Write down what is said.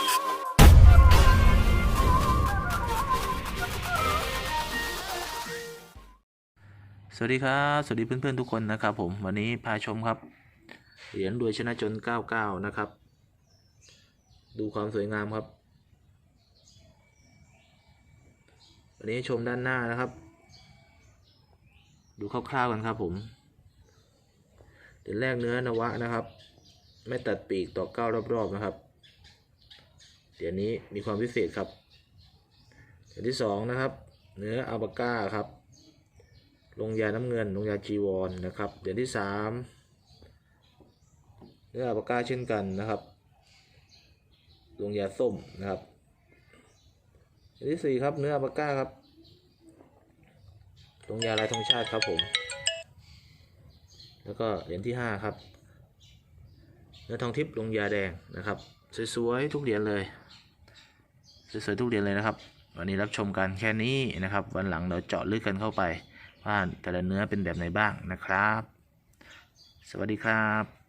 สวัสดีครับ สวัสดีเพื่อนๆทุกคนนะครับผมวันนี้พาชมครับ เหรียญรวยชนะจน 99 นะครับ ดูความสวยงามครับ วันนี้ชมด้านหน้านะครับ ดูคร่าวๆกันครับผมเหรียญแรกเนื้อนวะนะครับ ไม่ตัดปีกต่อเก้ารอบๆนะครับ เหรียญนี้มีความพิเศษครับเหรียญที่สองนะครับ เนื้ออัลบาก้าครับ ลงยาน้ำเงิน ลงยาจีวรนนะครับเหรียญที่สามเนื้ออัลปาก้าเช่นกันนะครับลงยาส้มนะครับเหรียญที่สี่ครับเนื้ออัลปาก้าครับลงยาลายธงชาติครับผม แล้วก็เหรียญที่ห้าครับ นื้อทองทิพย์ลงยาแดงนะครับ สวยๆทุกเหรียญเลย สวยๆทุกเหรียญเลยนะครับ วันนี้รับชมกันแค่นี้นะครับ วันหลังเราเจาะลึกกันเข้าไปว่าแต่ละเนื้อเป็นแบบไหนบ้างนะครับ สวัสดีครับ